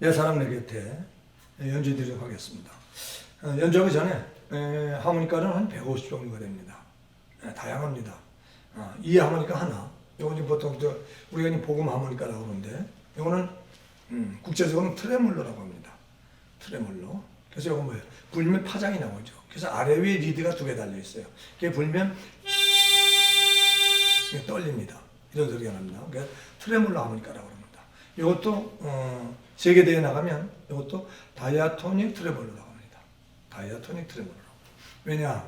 내 사랑 내 곁에 연주해 드리도록 하겠습니다. 어, 연주하기 전에 에, 하모니카는 한 150 정도가 됩니다. 에, 다양합니다. 어, 이 하모니카 하나, 이제 보통 저 우리가 이제 하모니카라고 그러는데, 이거는 음, 국제적으로는 트레몰로라고 합니다. 트레몰로. 그래서 이건 뭐예요? 불면 파장이 나오죠. 그래서 아래 위에 리드가 두 개 달려 있어요. 그게 불면 이게 떨립니다. 이런 소리가 납니다. 그러니까 트레몰로 하모니카라고 합니다. 이것도 어, 세계 대회 나가면 이것도 다이아토닉 트레몰로라고 합니다. 다이아토닉 트레몰로. 왜냐?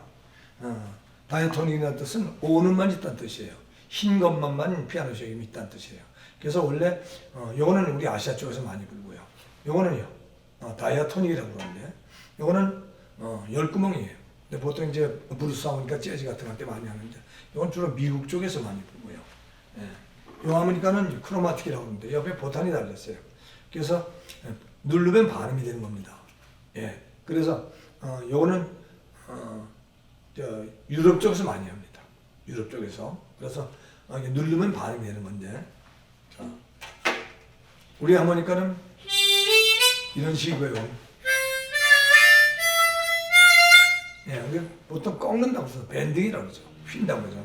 어, 다이아토닉이라는 뜻은 오는 만 있다는 뜻이에요. 흰 것만만 피아노 쪽에 있다는 뜻이에요. 그래서 원래 어, 요거는 우리 아시아 쪽에서 많이 불고요. 요거는요 어, 다이아토닉이라고 그러는데 요거는 어, 열 구멍이에요. 근데 보통 이제 브루스 하모니카 재즈 같은 거할때 많이 하는데 이건 주로 미국 쪽에서 많이 불고요. 예. 요 하모니카는 크로마틱이라고 하는데 옆에 보탄이 달렸어요. 그래서 예, 누르면 반음이 되는 겁니다. 예. 그래서 어, 요거는 어, 저 유럽 쪽에서 많이 합니다. 유럽 쪽에서 그래서 어, 누르면 반음이 되는 건데 자, 우리 하모니카는 이런 식이고요. 예, 보통 꺾는다고 해서 밴딩이라고 그러죠. 휜다고 그러죠.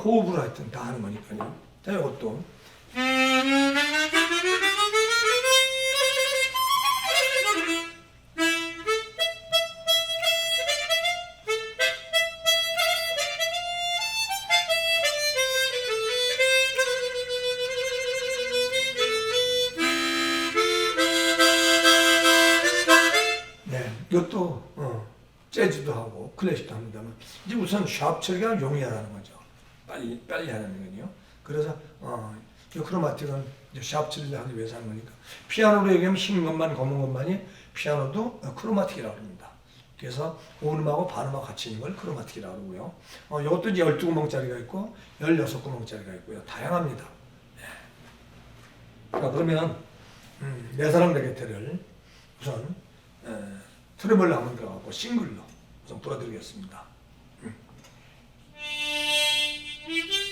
호흡을 하여튼 다 하는 거니까요. 자, 이것도. 네, 이것도 어, 재즈도 하고 클래식도 합니다만 이제 우선 샵 처리가 용이하다는 거죠. 빨리 빨리 하는 거군요. 그래서 어, 이 크로마틱은 이제 샵 처리를 하기 위해서 하는 거니까 피아노로 얘기하면 흰 것만 검은 것만이 피아노도 어, 크로마틱이라고 합니다. 그래서 오음하고 반음하고 같이 있는 걸 크로마틱이라고 하고요. 어, 이것도 이제 12구멍짜리가 있고 16구멍짜리가 있고요. 다양합니다. 네. 자, 그러면 음, 내 사랑 내 곁에를 우선 에, 트레블로 한번 들어가고 싱글로 우선 불어드리겠습니다. Mm-hmm.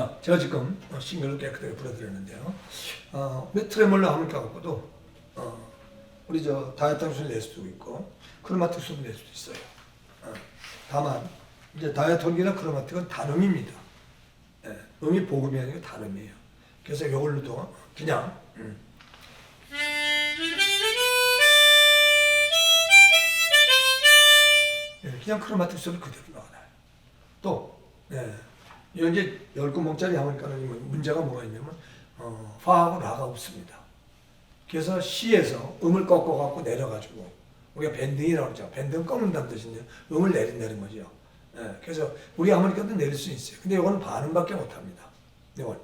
자, 제가 지금 어, 싱글을 깨끗하게 불어드렸는데요. 어, 근데 트레몰로 하모니카 갖고도 어, 우리 저 수를 낼 수도 있고 크로마틱 수를 낼 수도 있어요. 어. 다만 이제 다이아톤이나 크로마틱은 단음입니다. 예, 음이 보급이 아니고 단음이에요. 그래서 이걸로도 그냥 음. 예, 그냥 크로마틱 소리 그대로 나와요. 또, 예, 이건 이제 열 구멍짜리 하모니카는 뭐 문제가 뭐가 있냐면, 어, 파하고 라가 없습니다. 그래서 C에서 음을 꺾어 갖고 내려가지고, 우리가 밴딩이라고 그러죠. 밴딩은 꺾는다는 뜻인데, 음을 내린다는 거죠. 예, 그래서 우리 하모니카도 내릴 수 있어요. 근데 이거는 반음밖에 못합니다. 이건.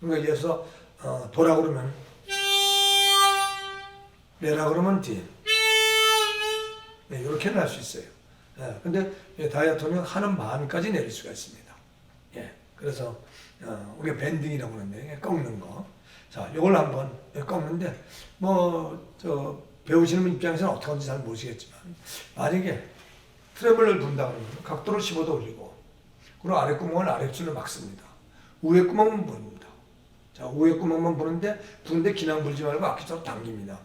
그러니까 예를 들어서, 어, 도라 그러면, 레라 그러면 D. 네, 이렇게는 할수 있어요. 예, 근데 이 다이아톤은 하는 반까지 내릴 수가 있습니다. 예, 그래서 어, 우리가 밴딩이라고 하는데 꺾는 거. 자, 이걸 한번 꺾는데 뭐 저 배우시는 입장에서는 어떻게 하는지 잘 모르시겠지만 만약에 트래블을 분다 그러면 각도를 15도 올리고 그리고 아래 구멍을 아래 줄로 막습니다. 위에 구멍만 부릅니다. 자, 위에 구멍만 부는데 부는데 기낭 불지 말고 악기처럼 당깁니다.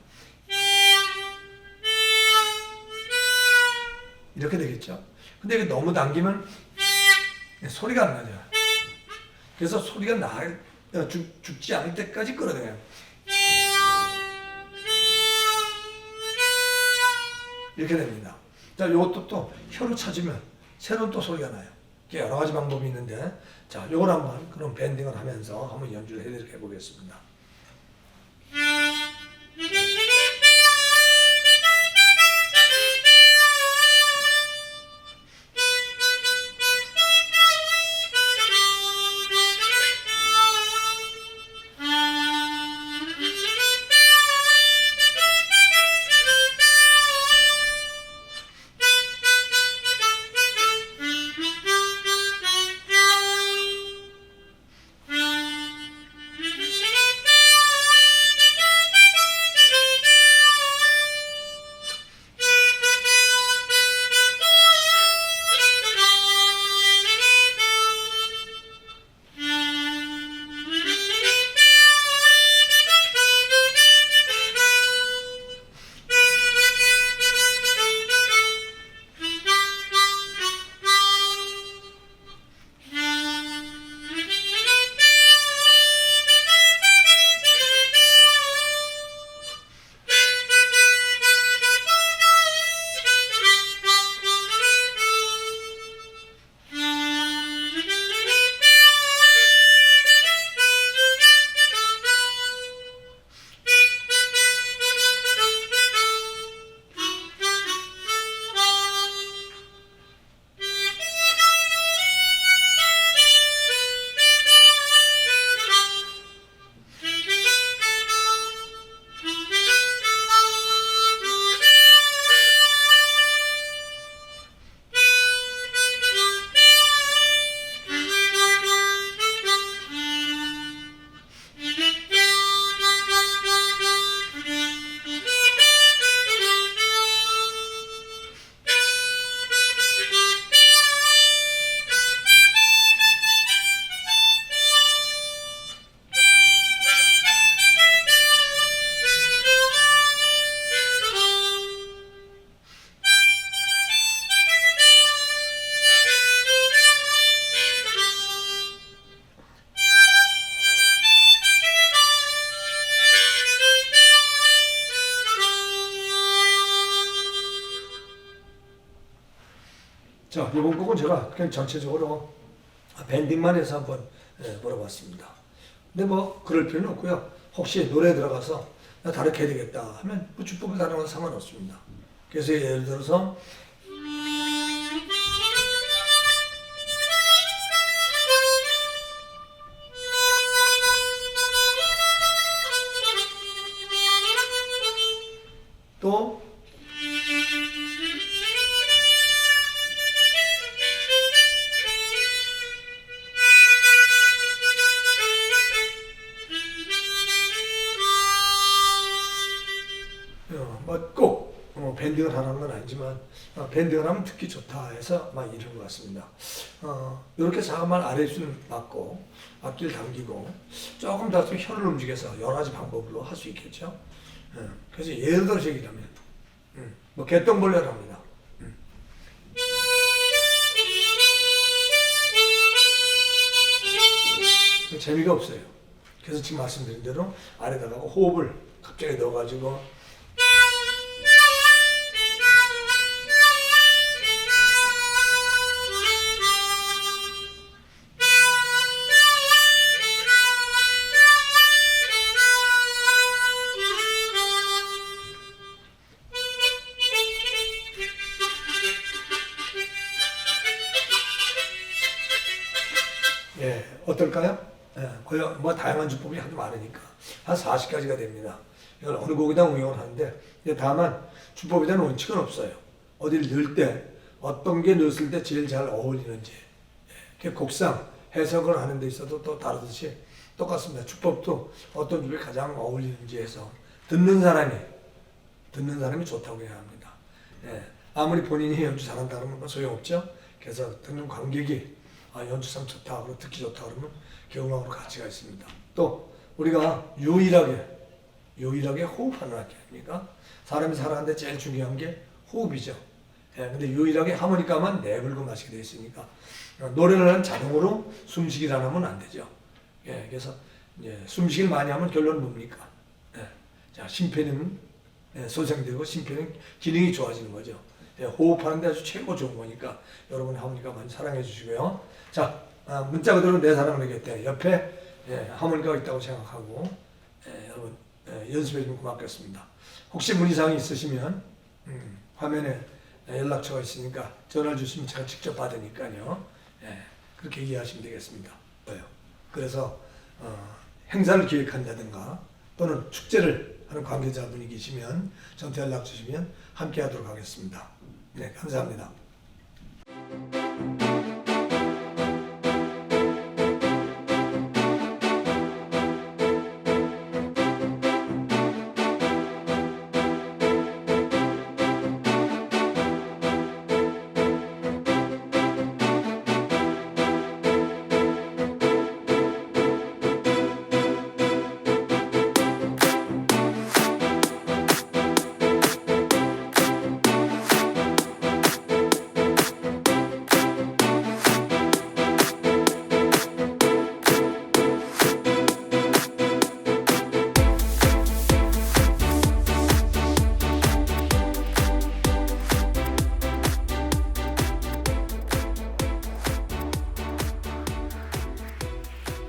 이렇게 되겠죠. 근데 이게 너무 당기면 소리가 안 나죠. 그래서 소리가 나, 어, 죽, 죽지 않을 때까지 끌어내요. 이렇게 됩니다. 자, 이것도 또 혀로 찾으면 새로운 또 소리가 나요. 여러 가지 방법이 있는데, 자, 요걸 한번 그런 밴딩을 하면서 한번 연주를 해드리게 해보겠습니다. 곡은 제가 그냥 전체적으로 밴딩만 해서 한번 예, 물어봤습니다. 근데 뭐 그럴 필요는 없고요. 혹시 노래 들어가서 나 다르게 해야 되겠다 하면 뭐 주법을 다른 건 상관없습니다. 그래서 예를 들어서 또 밴딩을 하라는 건 아니지만 어, 밴딩을 하면 듣기 좋다 해서 막 이런 것 같습니다. 어, 이렇게 자그만 아래줄 맞고 앞길 당기고 조금 더좀 혀를 움직여서 여러 가지 방법으로 할 수 있겠죠. 예, 그래서 예를 들어서 얘기하면 음, 뭐 개똥벌레를 합니다. 음. 재미가 없어요. 그래서 지금 말씀드린 대로 아래다가 호흡을 갑자기 넣어가지고 어떨까요? 예, 고요, 뭐 다양한 주법이 하도 많으니까 한 40가지가 됩니다. 이걸 어느 곡이나 응용을 하는데 다만 주법에 대한 원칙은 없어요. 어디를 넣을 때 어떤 게 넣었을 때 제일 잘 어울리는지 예, 그 곡상 해석을 하는 데 있어도 또 다르듯이 똑같습니다. 주법도 어떤 주법이 가장 어울리는지 해서 듣는 사람이 듣는 사람이 좋다고 해야 합니다. 예, 아무리 본인이 연주 잘한다 그러면 뭐 소용없죠. 그래서 듣는 관객이 아, 연주상 좋다 그러고 듣기 좋다 그러면 경음악으로 가치가 있습니다. 또 우리가 유일하게 유일하게 호흡하는 악기 아닙니까? 사람이 살아가는데 제일 중요한 게 호흡이죠. 예, 근데 유일하게 하모니카만 내불고 마시게 되어 있으니까 어, 노래를 하는 자동으로 숨쉬기를 안 하면 안 되죠. 예, 그래서 예, 숨쉬기를 많이 하면 결론은 뭡니까? 예, 자, 심폐는 예, 소생되고 심폐는 기능이 좋아지는 거죠. 예, 호흡하는데 아주 최고 좋은 거니까 여러분 하모니카 많이 사랑해 주시고요. 자, 아, 문자 그대로 내 사랑을 내겠대. 옆에 예, 하모니카가 있다고 생각하고 예, 여러분 예, 연습해 주면 고맙겠습니다. 혹시 문의사항이 있으시면 음, 화면에 연락처가 있으니까 전화를 주시면 제가 직접 받으니까요. 예, 그렇게 이해하시면 되겠습니다. 그래서 어, 행사를 기획한다든가 또는 축제를 하는 관계자분이 계시면 저한테 연락 주시면 함께 하도록 하겠습니다. 네, 감사합니다.